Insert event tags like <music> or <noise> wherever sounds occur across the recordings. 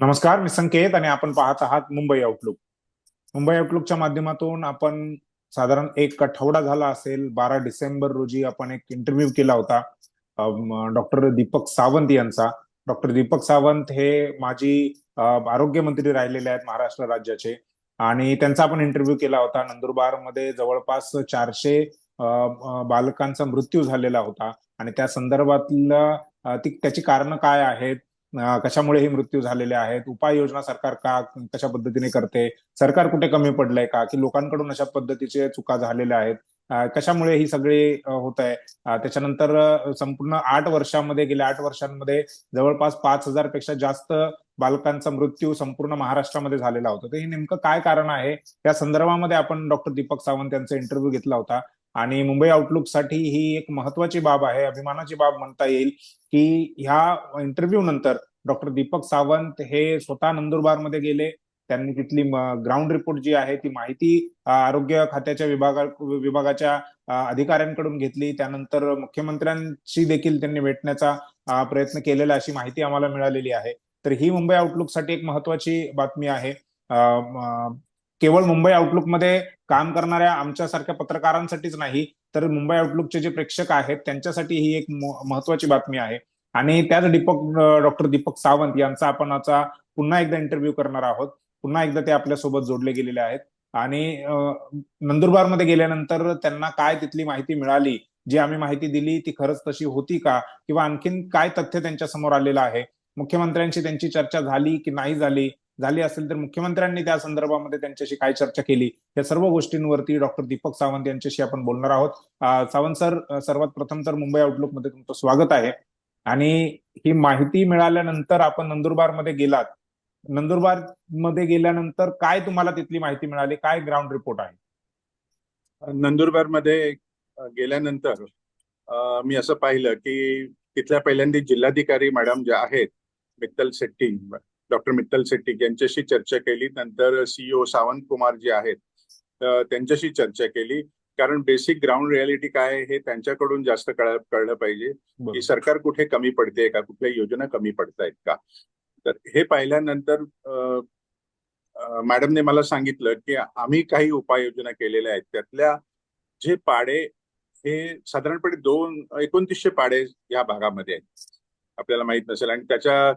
नमस्कार मी संकेत आणि आपण पाहत आहात मुंबई आउटलुक मुंबई आउटलुकच्या माध्यमातून आपण साधारण एक आठवडा झाला असेल बारा डिसेंबर रोजी आपण एक इंटरव्ह्यू केला होता डॉक्टर दीपक सावंत यांचा. डॉक्टर दीपक सावंत हे माजी आरोग्यमंत्री राहिलेले आहेत महाराष्ट्र राज्याचे आणि त्यांचा आपण इंटरव्ह्यू केला होता. नंदुरबारमध्ये जवळपास चारशे बालकांचा मृत्यू झालेला होता आणि त्या संदर्भातलं ती त्याची कारणं काय आहेत? कशामुळे हे मृत्यू झालेले आहेत? उपाययोजना सरकार का कशा पद्धतीने करते? सरकार कुठे कमी पडलंय का? की लोकांकडून अशा पद्धतीचे चुका झालेल्या आहेत? कशामुळे ही सगळी होत आहे त्याच्यानंतर संपूर्ण आठ वर्षामध्ये गेल्या आठ वर्षांमध्ये जवळपास पाच हजारपेक्षा जास्त बालकांचा मृत्यू संपूर्ण महाराष्ट्रामध्ये झालेला होता. तर हे नेमकं काय कारण आहे? त्या संदर्भामध्ये आपण डॉक्टर दीपक सावंत यांचा इंटरव्ह्यू घेतला होता. आणि मुंबई आउटलुकसाठी ही एक महत्वाची बाब आहे अभिमानाची बाब म्हणता येईल की ह्या इंटरव्ह्यू नंतर डॉक्टर दीपक सावंत हे स्वतः नंदुरबारमध्ये गेले. त्यांनी तिथली ग्राउंड रिपोर्ट जी आहे ती माहिती आरोग्य खात्याच्या विभागा विभागाच्या अधिकाऱ्यांकडून घेतली. त्यानंतर मुख्यमंत्र्यांशी देखील त्यांनी भेटण्याचा प्रयत्न केलेला अशी माहिती आम्हाला मिळालेली आहे. तर ही मुंबई आउटलुकसाठी एक महत्वाची बातमी आहे. केवळ मुंबई आउटलुकमध्ये काम करणाऱ्या आमच्यासारख्या पत्रकारांसाठीच नाही तर मुंबई आउटलुकचे जे प्रेक्षक आहेत त्यांच्यासाठी ही एक महत्वाची बातमी आहे. आणि त्याच दीपक डॉक्टर दीपक सावंत यांचा आपण आता पुन्हा एकदा इंटरव्ह्यू करणार आहोत. पुन्हा एकदा ते आपल्यासोबत जोडले गेलेले आहेत. आणि नंदुरबारमध्ये गेल्यानंतर त्यांना काय तिथली माहिती मिळाली जी आम्ही माहिती दिली ती खरंच तशी होती का? किंवा आणखीन काय तथ्य त्यांच्यासमोर आलेलं आहे? मुख्यमंत्र्यांशी त्यांची चर्चा झाली की नाही झाली? झाली असेल तर मुख्यमंत्र्यांनी त्या संदर्भामध्ये त्यांच्याशी काय चर्चा केली? या सर्व गोष्टींवरती डॉक्टर दीपक सावंत यांच्याशी आपण बोलणार आहोत. सावंत सर सर्वात प्रथम तर मुंबई आउटलुकमध्ये तुमचं स्वागत आहे. आणि ही माहिती मिळाल्यानंतर आपण नंदुरबारमध्ये गेलात. नंदुरबारमध्ये गेल्यानंतर काय तुम्हाला तिथली माहिती मिळाली? काय ग्राउंड रिपोर्ट आहे? नंदुरबारमध्ये गेल्यानंतर मी असं पाहिलं की तिथल्या पहिल्यांदा जिल्हाधिकारी मॅडम ज्या आहेत मित्तल शेट्टी डॉक्टर मित्तल शेट्टी यांच्याशी चर्चा केली. नंतर सीईओ सावंत कुमार जे आहेत त्यांच्याशी चर्चा केली. कारण बेसिक ग्राउंड रियालिटी काय आहे हे त्यांच्याकडून जास्त कळ कळलं पाहिजे की सरकार कुठे कमी पडते का कुठल्या योजना कमी पडतायत का? तर हे पाहिल्यानंतर मॅडमने मला सांगितलं की आम्ही काही उपाययोजना केलेल्या आहेत. त्यातल्या जे पाडे हे साधारणपणे दोन एकोणतीसशे पाडे या भागामध्ये आहेत. आपल्याला माहीत नसेल. आणि त्याच्या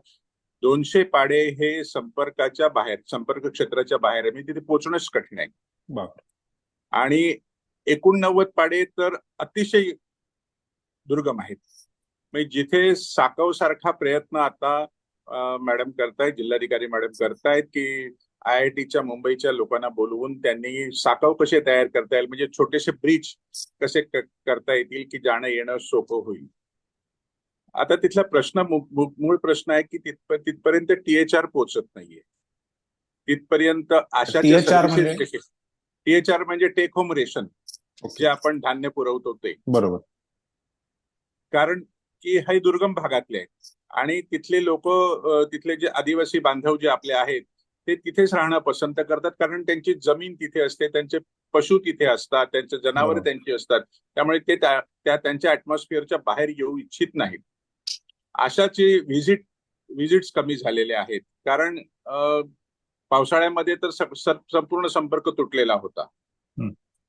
दोनशे पाडे हे संपर्काच्या बाहेर संपर्क क्षेत्राच्या बाहेर आहे. म्हणजे तिथे पोहोचणंच कठीण आहे. आणि एकोणनव्वद पाडे तर अतिशय दुर्गम आहेत. म्हणजे जिथे साकव सारखा प्रयत्न आता मॅडम करतायत जिल्हाधिकारी मॅडम करतायत की आय आय टीच्या मुंबईच्या लोकांना बोलवून त्यांनी साकव कसे तयार करता येईल? म्हणजे छोटेसे ब्रिज कसे करता येतील की जाणं येणं सोपं होईल? आता तिथला प्रश्न मूळ प्रश्न आहे की तिथप तिथपर्यंत टीएचआर पोहोचत नाहीये. तिथपर्यंत आशा म्हणजे? टीएचआर म्हणजे टेक होम रेशन जे आपण धान्य पुरवतो ते बरोबर. कारण की हे दुर्गम भागातले आहेत. आणि तिथले लोक तिथले जे आदिवासी बांधव जे आपले आहेत ते तिथेच राहणं पसंत करतात. कारण त्यांची जमीन तिथे असते त्यांचे पशु तिथे असतात त्यांचे जनावर. त्यांची असतात. त्यामुळे ते त्या त्या त्यांच्या ऍटमॉस्फिअरच्या बाहेर येऊ इच्छित नाहीत. अशाचे व्हिजिट व्हिजिट्स कमी झालेले आहेत. कारण पावसाळ्यामध्ये तर संपूर्ण संपर्क तुटलेला होता.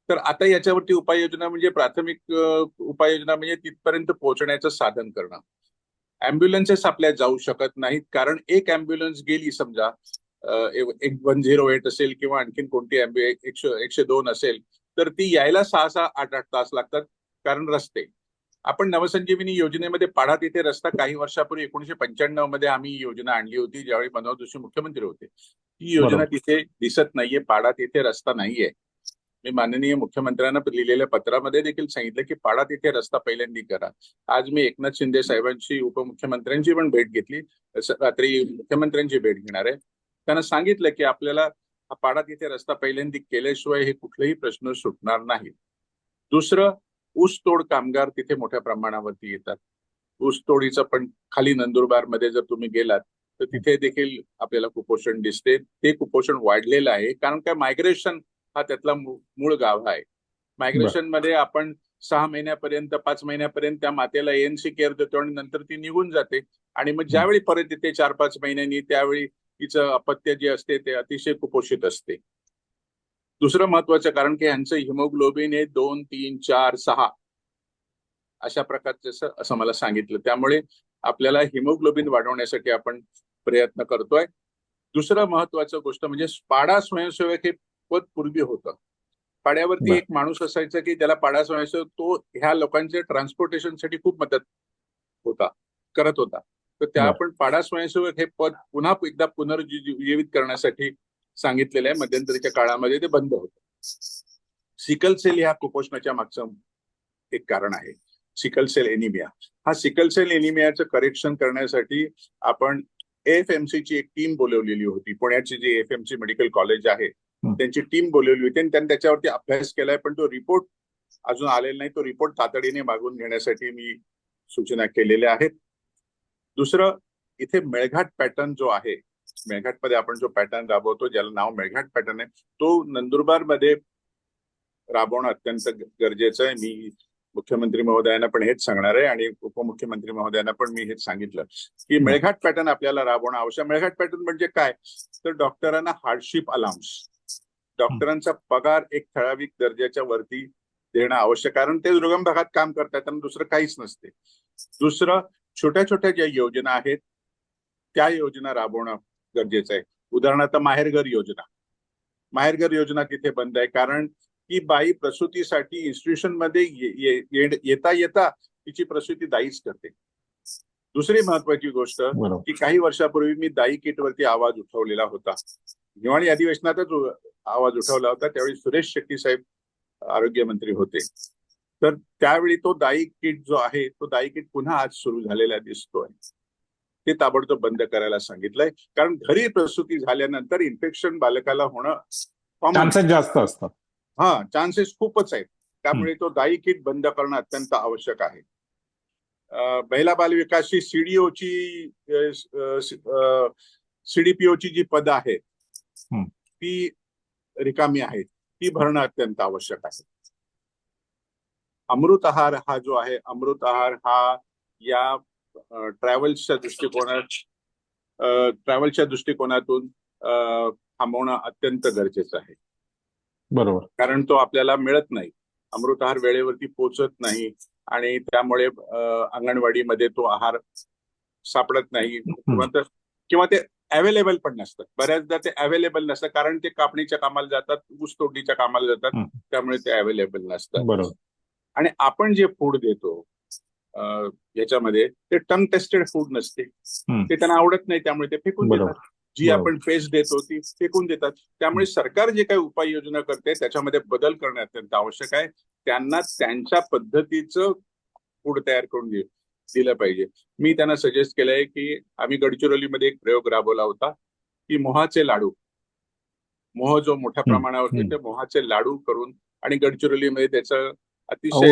तर आता याच्यावरती उपाययोजना म्हणजे प्राथमिक उपाययोजना म्हणजे तिथपर्यंत पोहोचण्याचं साधन करणं. अँब्युलन्सेस आपल्या जाऊ शकत नाहीत. कारण एक अँब्युलन्स गेली समजा एक वन झिरो एट असेल किंवा आणखीन कोणती एकशे दोन असेल तर ती यायला सहा सहा आठ आठ तास लागतात. कारण रस्ते. आपण नवसंजीवनी योजनेमध्ये पाडात येथे रस्ता काही वर्षापूर्वी एकोणीशे पंच्याण्णवमध्ये आम्ही योजना आणली होती ज्यावेळी मनोहर जोशी मुख्यमंत्री होते. ती योजना. तिथे दिसत नाहीये पाडात येथे रस्ता नाहीये. मी माननीय मुख्यमंत्र्यांना लिहिलेल्या पत्रामध्ये देखील सांगितलं की पाडात येथे रस्ता पहिल्यांदा करा. आज मी एकनाथ शिंदे साहेबांची उपमुख्यमंत्र्यांची पण भेट घेतली. रात्री मुख्यमंत्र्यांची भेट घेणार आहे. त्यांना सांगितलं की आपल्याला हा पाडात इथे रस्ता पहिल्यांदा केल्याशिवाय हे कुठलेही प्रश्न सुटणार नाहीत दुसरं ऊसतोड कामगार तिथे मोठ्या प्रमाणावरती येतात. ऊसतोडीचं पण खाली नंदुरबारमध्ये जर तुम्ही गेलात तर तिथे देखील आपल्याला कुपोषण दिसते. ते कुपोषण वाढलेलं आहे. कारण काय मायग्रेशन हा त्यातला मूळ गाव आहे. मायग्रेशनमध्ये आपण सहा महिन्यापर्यंत पाच महिन्यापर्यंत त्या मातेला एनसी केअर देतो आणि नंतर ती निघून जाते. आणि मग ज्यावेळी परत येते चार पाच महिन्यांनी त्यावेळी तिचं अपत्य जे असते ते अतिशय कुपोषित असते. दुसरं महत्वाचं कारण की यांचं हिमोग्लोबिन हे दोन तीन चार सहा अशा प्रकारचे असं असं मला सांगितलं त्यामुळे आपल्याला हिमोग्लोबिन वाढवण्यासाठी आपण प्रयत्न करतोय दुसरं महत्वाचं गोष्ट म्हणजे पाडा स्वयंसेवक हे पद पूर्वी होतं पाड्यावरती. एक माणूस असायचा की त्याला पाडा स्वयंसेवक तो ह्या लोकांचे ट्रान्सपोर्टेशनसाठी खूप मदत होता करत होता तर त्या. आपण पाडा स्वयंसेवक हे पद पुन्हा एकदा पुनर्जीवित करण्यासाठी सांगितलेलं आहे मध्यंतरीच्या काळामध्ये ते बंद होतं. सिकल सेल ह्या कुपोषणाच्या मागचं एक कारण आहे. Sickle cell anaemia. हा सिकल सेल एनिमियाचं करेक्शन करण्यासाठी आपण एफ एम ची एक टीम बोलवलेली होती. पुण्याची G F M C medical college आहे. त्यांची टीम बोलवली होती आणि त्यांनी त्याच्यावरती अभ्यास केलाय पण तो रिपोर्ट अजून आलेला नाही. तो रिपोर्ट तातडीने मागून घेण्यासाठी मी सूचना केलेल्या आहेत. दुसरं इथे मेळघाट पॅटर्न जो आहे मेळघाटमध्ये आपण जो पॅटर्न राबवतो ज्याला नाव मेळघाट पॅटर्न आहे तो नंदुरबारमध्ये राबवणं अत्यंत गरजेचं आहे. मी मुख्यमंत्री महोदयांना पण हेच सांगणार आहे आणि उपमुख्यमंत्री महोदयांना पण मी हेच सांगितलं की मेळघाट पॅटर्न आपल्याला राबवणं आवश्यक. मेळघाट पॅटर्न म्हणजे काय? तर डॉक्टरांना हार्डशिप अलाउन्स डॉक्टरांचा पगार एक ठराविक दर्जाच्या वरती देणं आवश्यक कारण ते दुर्गम भागात काम करतात आणि दुसरं काहीच नसते. दुसरं छोट्या छोट्या ज्या योजना आहेत त्या योजना राबवणं गरजेचं आहे. उदाहरणार्थ माहेरघर योजना. माहेरघर योजना तिथे बंद आहे. कारण की बाई प्रसूतीसाठी इन्स्टिट्यूशनमध्ये येता येता तिची प्रसूती दाईच करते. दुसरी महत्वाची गोष्ट की काही वर्षापूर्वी मी दाई किट वरती आवाज उठवलेला होता. हिवाळी अधिवेशनातच आवाज उठवला होता. त्यावेळी सुरेश शेट्टी साहेब आरोग्यमंत्री होते. तर त्यावेळी तो दाई किट जो आहे तो दाई किट पुन्हा आज सुरू झालेला दिसतोय. ते ताबडतोब बंद करायला सांगितलंय. कारण घरी प्रसूती झाल्यानंतर इन्फेक्शन बालकाला होणं आहे. चान्सेस जास्त असतात. हा चान्सेस खूपच आहेत. त्यामुळे तो दाई किट बंद करणं अत्यंत आवश्यक आहे. महिला बाल विकासची सीडीओची सीडीपीओची जी पद आहेत हं. ती रिकामी आहेत. ती भरणं अत्यंत आवश्यक आहे. अमृत आहार हा जो आहे अमृत आहार हा या ट्रॅव्हल्सच्या दृष्टिकोनात ट्रॅव्हल्सच्या दृष्टिकोनातून थांबवणं अत्यंत गरजेचं आहे. बरोबर. कारण तो आपल्याला मिळत नाही. अमृतआहार वेळेवरती पोचत नाही आणि त्यामुळे अंगणवाडीमध्ये तो आहार सापडत नाही. किंवा किंवा ते अवेलेबल पण नसतात. बऱ्याचदा ते अवेलेबल नसतात कारण ते कापणीच्या कामाला जातात ऊस तोडणीच्या कामाला जातात. त्यामुळे ते अवेलेबल नसतात. बरोबर. आणि आपण जे फूड देतो याच्यामध्ये ते टंग टेस्टेड फूड नसते. ते त्यांना आवडत नाही त्यामुळे ते फेकून. देतात. जी. आपण पेस्ट देतो ती फेकून देतात. त्यामुळे सरकार जे काही उपाययोजना करते त्याच्यामध्ये बदल करणं अत्यंत आवश्यक आहे. त्यांना त्यांच्या पद्धतीचं फूड तयार करून दिलं पाहिजे. मी त्यांना सजेस्ट केलंय की आम्ही गडचिरोलीमध्ये एक प्रयोग राबवला होता की मोहाचे लाडू. मोह जो मोठ्या प्रमाणावर. ते मोहाचे लाडू करून आणि गडचिरोलीमध्ये त्याचं अतिशय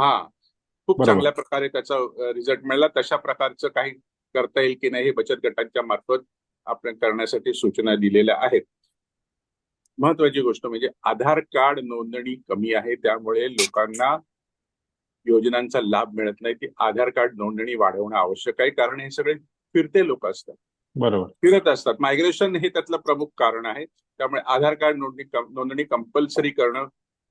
हा. खूप. चांगल्या प्रकारे त्याचा रिझल्ट मिळाला. तशा प्रकारचं काही करता येईल की नाही हे बचत गटांच्या मार्फत आपण करण्यासाठी सूचना दिलेल्या आहेत. महत्वाची गोष्ट म्हणजे आधार कार्ड नोंदणी कमी आहे. त्यामुळे लोकांना योजनांचा लाभ मिळत नाही. ती आधार कार्ड नोंदणी वाढवणं आवश्यक आहे. कारण हे सगळे फिरते लोक असतात. बरोबर. फिरत असतात. मायग्रेशन हे त्यातलं प्रमुख कारण आहे. त्यामुळे आधार कार्ड नोंदणी नोंदणी कंपल्सरी करणं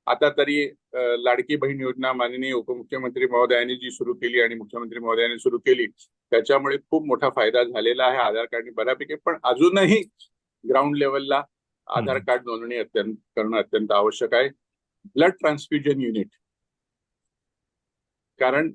आता तरी लाडकी बहीण योजना माननीय उपमुख्यमंत्री महोदयांनी जी सुरू केली आणि मुख्यमंत्री महोदयांनी सुरू केली त्याच्यामुळे खूप मोठा फायदा झालेला आहे आधार कार्डनी बऱ्यापैकी पण अजूनही ग्राउंड लेवलला आधार. कार्ड नोंदणी अत्यंत करणं अत्यंत आवश्यक आहे. Blood transfusion unit. कारण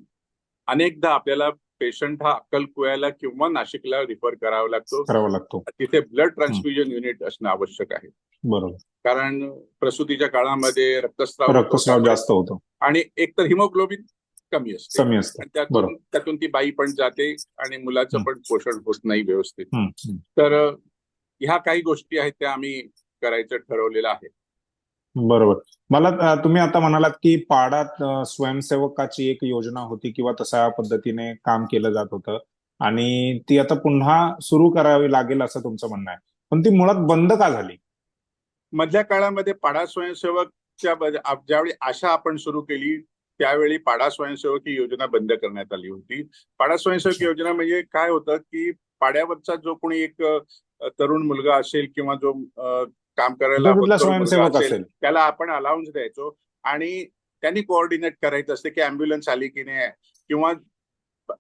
अनेकदा आपल्याला पेशंट हा अक्कलकुयाला किंवा नाशिकला रिफर करावा लागतो. करावा लागतो. तिथे ब्लड ट्रान्सफ्युजन युनिट असणं आवश्यक आहे. बरोबर. कारण प्रसूतीच्या काळामध्ये रक्तस्राव. रक्तस्राव जास्त होतो. आणि एक तर हिमोग्लोबिन कमी असते. कमी असतं. त्यातून. त्यातून ती बाई पण जाते आणि मुलाचं. पण पोषण होत नाही व्यवस्थित. तर ह्या काही गोष्टी आहेत त्या आम्ही करायचं ठरवलेलं आहे. बरोबर. मला तुम्ही आता म्हणालात की पाडात स्वयंसेवकाची एक योजना होती किंवा तशा पद्धतीने काम केलं जात होतं. आणि ती आता पुन्हा सुरू करावी लागेल असं तुमचं म्हणणं आहे. पण ती मुळात बंद का झाली? मधल्या काळामध्ये पाडा स्वयंसेवकच्या ज्यावेळी आशा आपण सुरू केली त्यावेळी पाडा स्वयंसेवक ही योजना बंद करण्यात आली होती. पाडा स्वयंसेवक. योजना म्हणजे काय होतं की पाड्यावरचा जो कोणी एक तरुण मुलगा असेल किंवा जो काम करायला असेल, त्याला आपण अलाउन्स द्यायचो आणि त्यांनी कोऑर्डिनेट करायचं असते की अँब्युलन्स आली की नाही किंवा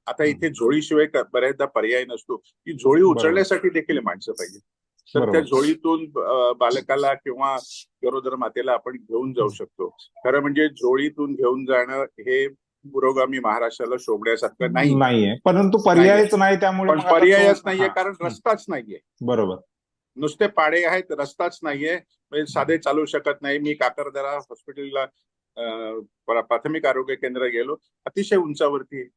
आता इथे झोळीशिवाय क- बऱ्याचदा पर्याय नसतो. ती झोळी उचलण्यासाठी देखील माणसं पाहिजे. तर त्या. झोळीतून बालकाला किंवा गरोदर मातेला आपण घेऊन जाऊ शकतो. खरं म्हणजे झोळीतून घेऊन जाणं हे पुरोगामी महाराष्ट्राला शोभण्यासारखं नाही. नाहीये. परंतु पर्यायच नाही त्यामुळे पण पर्यायच नाहीये कारण रस्ताच नाहीये. बरोबर. नुसते पाडे आहेत रस्ताच नाहीये. म्हणजे साधे चालू शकत नाही. मी काकरदरा हॉस्पिटलला प्राथमिक आरोग्य केंद्र गेलो. अतिशय उंचावरती.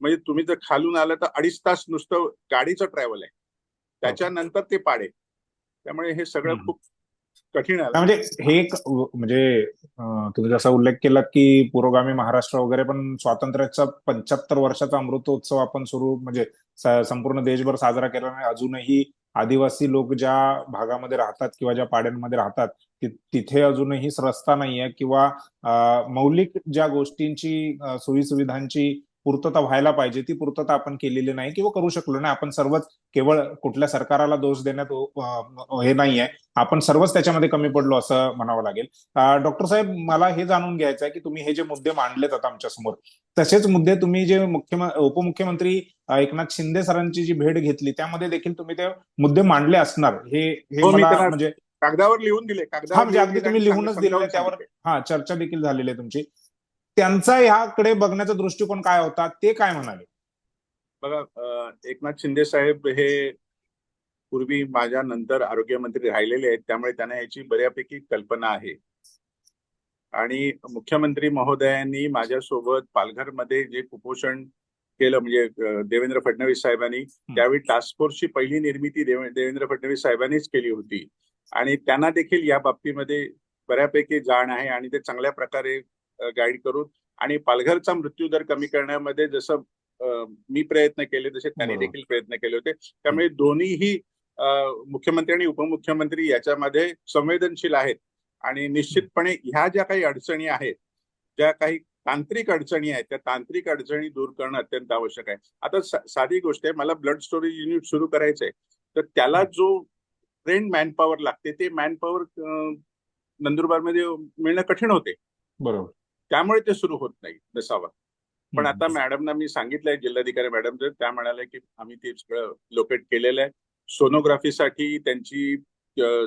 म्हणजे तुम्ही जर खालून आलं तर अडीच तास नुसतं गाडीचं ट्रॅव्हल आहे. त्याच्यानंतर ते पाडे. त्यामुळे हे सगळं. खूप कठीण आहे म्हणजे हे म्हणजे तुम्ही जसा उल्लेख केला की पुरोगामी महाराष्ट्र वगैरे पण स्वातंत्र्याचा पंच्याहत्तर वर्षाचा अमृतोत्सव आपण सुरू म्हणजे संपूर्ण देशभर साजरा केला नाही अजूनही आदिवासी लोक ज्या भागामध्ये राहतात किंवा ज्या पाड्यांमध्ये राहतात तिथे अजूनही रस्ता नाहीये किंवा मौलिक ज्या गोष्टींची अं, सोयीसुविधांची पूर्तता व्हायला पाहिजे ती पूर्तता आपण केलेली नाही किंवा करू शकलो नाही. आपण सर्वच केवळ कुठल्या सरकाराला दोष देण्यात हे नाहीये. आपण सर्वच त्याच्यामध्ये कमी पडलो असं म्हणावं लागेल. डॉक्टर साहेब मला हे जाणून घ्यायचं आहे की तुम्ही हे जे मुद्दे मांडलेत आता आमच्यासमोर तसेच मुद्दे तुम्ही जे मुख्यमंत्री उपमुख्यमंत्री एकनाथ शिंदे सरांची जी भेट घेतली त्यामध्ये देखील तुम्ही ते मुद्दे मांडले असणार. हे हे म्हणजे कागदावर लिहून दिले. कागदावर म्हणजे अगदी दिले तुम्ही लिहूनच आहे त्यावर. हा चर्चा देखील झालेली आहे तुमची. त्यांचा ह्याकडे बघण्याचा दृष्टिकोन काय होता ते काय म्हणाले? बघा एकनाथ शिंदे साहेब हे पूर्वी माझ्या नंतर आरोग्यमंत्री राहिलेले आहेत त्यामुळे त्यांना याची बऱ्यापैकी कल्पना आहे. आणि मुख्यमंत्री महोदयांनी माझ्यासोबत पालघरमध्ये जे कुपोषण केलं म्हणजे देवेंद्र फडणवीस साहेबांनी त्यावेळी टास्क फोर्सची पहिली निर्मिती देवे- देवेंद्र फडणवीस साहेबांनीच केली होती. आणि त्यांना देखील या बाबतीमध्ये बऱ्यापैकी जाण आहे आणि ते चांगल्या प्रकारे गाईड करून आणि पालघरचा मृत्यूदर कमी करण्यामध्ये जसं मी प्रयत्न केले तसे त्यांनी. देखील प्रयत्न केले होते त्यामुळे दोन्हीही मुख्यमंत्री आणि उपमुख्यमंत्री याच्यामध्ये संवेदनशील आहेत. आणि निश्चितपणे ह्या ज्या काही अडचणी आहेत ज्या काही तांत्रिक अडचणी आहेत त्या तांत्रिक अडचणी दूर करणं अत्यंत आवश्यक आहे. आता सा- साधी गोष्ट आहे मला ब्लड स्टोरेज युनिट सुरू करायचंय तर त्याला जो ट्रेंड मॅनपॉवर लागते ते मॅनपॉवर नंदुरबारमध्ये मिळणं कठीण होते. बरोबर. त्यामुळे ते सुरू होत नाही नसावं पण. आता मॅडमना मी सांगितलंय जिल्हाधिकारी मॅडम त्या म्हणाल्या की आम्ही ते सगळं लोकेट केलेलं आहे सोनोग्राफीसाठी त्यांची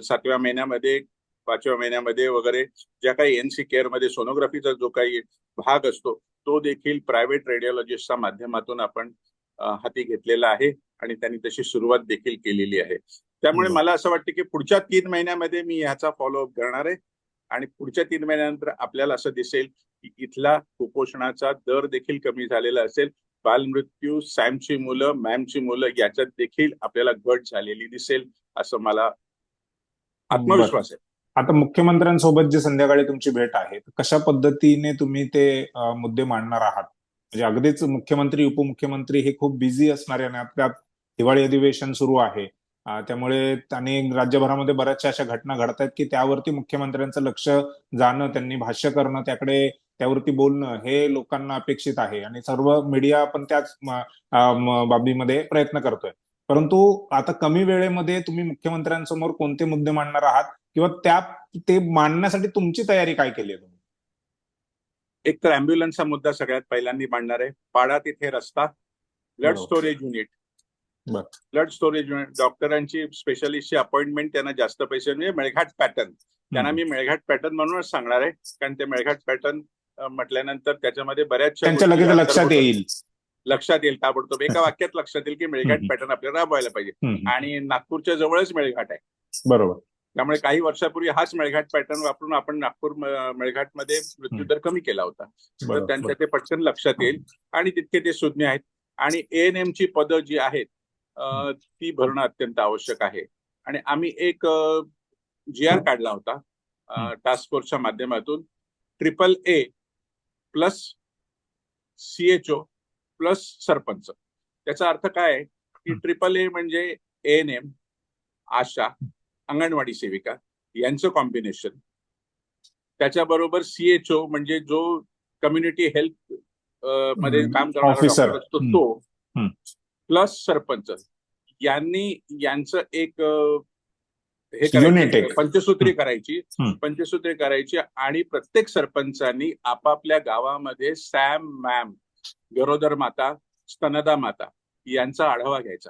सातव्या महिन्यामध्ये पाचव्या महिन्यामध्ये वगैरे ज्या काही एनसी केअरमध्ये सोनोग्राफीचा जो काही भाग असतो तो देखील प्रायव्हेट रेडिओलॉजिस्टच्या माध्यमातून आपण हाती घेतलेला आहे आणि त्यांनी तशी सुरुवात देखील केलेली आहे त्यामुळे. मला असं वाटतं की पुढच्या तीन महिन्यामध्ये मी ह्याचा फॉलोअप करणार आहे आणि पुढच्या तीन महिन्यानंतर आपल्याला असं दिसेल इथला कुपोषणाचा दर देखील कमी झालेला असेल. बालमृत्यू सॅमची मुलं मॅमची मुलं याच्यात देखील आपल्याला घट झालेली दिसेल असं मला आत्मविश्वास आहे. आता मुख्यमंत्र्यांसोबत जी संध्याकाळी तुमची भेट आहे कशा पद्धतीने तुम्ही ते मुद्दे मांडणार आहात? म्हणजे अगदीच मुख्यमंत्री उपमुख्यमंत्री हे खूप बिझी असणारे आणि त्यात हिवाळी अधिवेशन सुरू आहे. त्यामुळे आणि राज्यभरामध्ये बऱ्याचशा अशा घटना घडत आहेत की त्यावरती मुख्यमंत्र्यांचं लक्ष जाणं त्यांनी भाष्य करणं त्याकडे त्यावरती बोलणं हे लोकांना अपेक्षित आहे आणि सर्व मीडिया पण त्याच बाबीमध्ये प्रयत्न करतोय. परंतु आता कमी वेळेमध्ये तुम्ही मुख्यमंत्र्यांसमोर कोणते मुद्दे मांडणार आहात? किंवा त्या ते मांडण्यासाठी तुमची तयारी काय केली आहे तुम्ही? एक तर अँब्युलन्सचा मुद्दा सगळ्यात पहिल्यांदा मांडणार आहे. पाडा तिथे रस्ता. Blood. Storage unit. Blood storage unit डॉक्टरांची स्पेशालिस्टची अपॉइंटमेंट त्यांना जास्त पैसे म्हणजे मेळघाट पॅटर्न त्यांना मी मेळघाट पॅटर्न म्हणूनच सांगणार आहे. कारण ते मेळघाट पॅटर्न म्हटल्यानंतर त्याच्यामध्ये बऱ्याचशा लगेच लक्षात येईल. लक्षात येईल ताबडतोब. एका <laughs> वाक्यात लक्षात येईल की मेळघाट. पॅटर्न आपल्याला राबवायला पाहिजे. आणि नागपूरच्या जवळच मेळघाट आहे. बरोबर. त्यामुळे काही वर्षापूर्वी हाच मेळघाट पॅटर्न वापरून आपण नागपूर मेळघाटमध्ये मृत्यूदर कमी केला होता. तर त्यांच्या ते पटकन लक्षात येईल. आणि तितके ते सुज्ञ आहेत. आणि एएनएम ची पदं जी आहेत ती भरणं अत्यंत आवश्यक आहे. आणि आम्ही एक जी आर काढला होता. टास्क फोर्सच्या माध्यमातून. Triple A plus CHO plus sarpanch त्याचा अर्थ काय आहे की. ट्रिपल ए म्हणजे एएनएम आशा अंगणवाडी सेविका यांचं कॉम्बिनेशन त्याच्याबरोबर सीएचओ म्हणजे जो कम्युनिटी हेल्थमध्ये. काम करणारा असतो. तो. प्लस सरपंच यांनी यांचं एक हे. पंचसूत्री करायची. पंचसूत्री करायची आणि प्रत्येक सरपंचांनी आपापल्या गावामध्ये सॅम मॅम गरोदर माता स्तनदा माता यांचा आढावा घ्यायचा.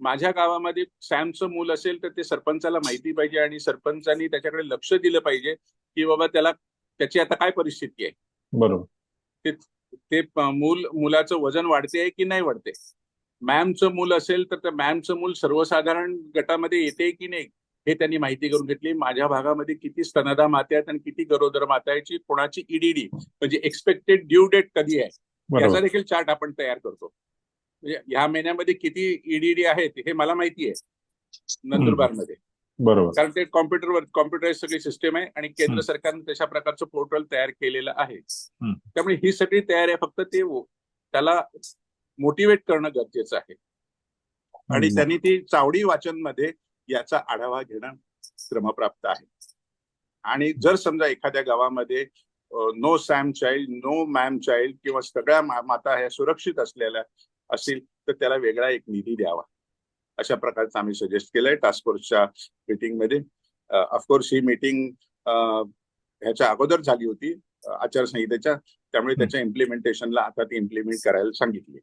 माझ्या गावामध्ये सॅमचं मूल असेल तर ते सरपंचाला माहिती पाहिजे आणि सरपंचांनी त्याच्याकडे लक्ष दिलं पाहिजे की बाबा त्याला त्याची आता काय परिस्थिती आहे? बरोबर. ते मूल मुलाचं वजन वाढते की नाही वाढते? मॅमचं मूल असेल तर त्या मॅमचं मूल सर्वसाधारण गटामध्ये येते की नाही? हे त्यांनी माहिती करून घेतली. माझ्या भागामध्ये किती स्तनदा माता आहेत आणि किती गरोदर माता आहे कोणाची ईडीडी म्हणजे एक्सपेक्टेड ड्यू डेट कधी आहे याचा देखील चार्ट आपण तयार करतो. म्हणजे ह्या महिन्यामध्ये किती ईडीडी आहेत हे मला माहिती आहे. नंदुरबारमध्ये. बरोबर. कारण ते कॉम्प्युटरवर कॉम्प्युटराइज सगळी सिस्टम आहे आणि केंद्र. सरकारने तशा प्रकारचं पोर्टल तयार केलेलं आहे. त्यामुळे ही सगळी तयारी आहे फक्त ते त्याला मोटिवेट करणं गरजेचं आहे. आणि. त्यांनी ती चावडी वाचनमध्ये याचा आढावा घेणं क्रमप्राप्त आहे. आणि जर समजा एखाद्या गावामध्ये no SAM child no MAM child किंवा सगळ्या माता ह्या सुरक्षित असलेल्या असतील तर त्याला वेगळा एक निधी द्यावा. अशा प्रकारचं आम्ही सजेस्ट केलंय टास्क फोर्सच्या मीटिंगमध्ये ऑफकोर्स ही मीटिंग ह्याच्या अगोदर झाली होती आचारसंहितेच्या. त्यामुळे त्याच्या इम्प्लिमेंटेशनला आता ती इम्प्लिमेंट करायला सांगितली.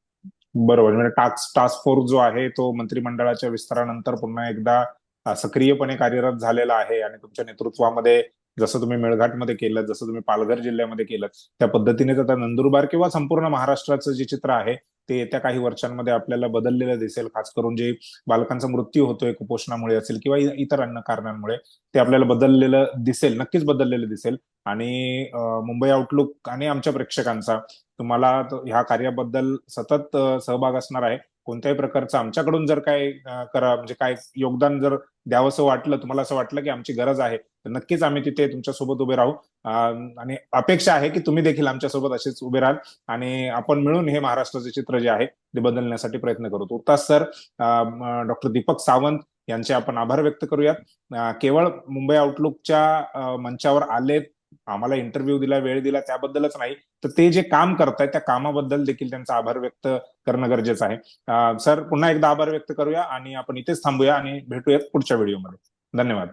बरोबर. म्हणजे टास्क टास्क फोर्स जो आहे तो मंत्रिमंडळाच्या विस्तारानंतर पुन्हा एकदा सक्रियपणे कार्यरत झालेला आहे आणि तुमच्या नेतृत्वामध्ये जसं तुम्ही मेळघाटमध्ये केलं जसं तुम्ही पालघर जिल्ह्यामध्ये केलं त्या पद्धतीनेच आता नंदुरबार किंवा संपूर्ण महाराष्ट्राचं जे चित्र आहे ते येत्या काही वर्षांमध्ये आपल्याला बदललेलं दिसेल खास करून जे बालकांचा मृत्यू होतोय कुपोषणामुळे असेल किंवा इतर अन्य कारणांमुळे ते आपल्याला बदललेलं दिसेल नक्कीच बदललेलं दिसेल. आणि मुंबई आउटलुक आणि आमच्या प्रेक्षकांचा तुम्हाला ह्या कार्याबद्दल सतत सहभाग असणार आहे. कोणत्याही प्रकारचं आमच्याकडून जर काय करा म्हणजे काय योगदान जर द्यावंसं वाटलं तुम्हाला असं वाटलं की आमची गरज आहे तर नक्कीच आम्ही तिथे तुमच्यासोबत उभे राहू. आणि अपेक्षा आहे की तुम्ही देखील आमच्यासोबत असेच उभे राहाल आणि आपण मिळून हे महाराष्ट्राचे चित्र जे आहे ते बदलण्यासाठी प्रयत्न करू. तुर्तास सर डॉक्टर दीपक सावंत यांचे आपण आभार व्यक्त करूयात. केवळ मुंबई आउटलुकच्या मंचावर आलेत आम्हाला इंटरव्ह्यू दिला वेळ दिला त्याबद्दलच नाही. तर ते जे काम करतायत त्या कामाबद्दल देखील त्यांचा आभार व्यक्त करणं गरजेचं आहे. सर पुन्हा एकदा आभार व्यक्त करूया आणि आपण इथेच थांबूया आणि भेटूयात पुढच्या व्हिडिओमध्ये. धन्यवाद.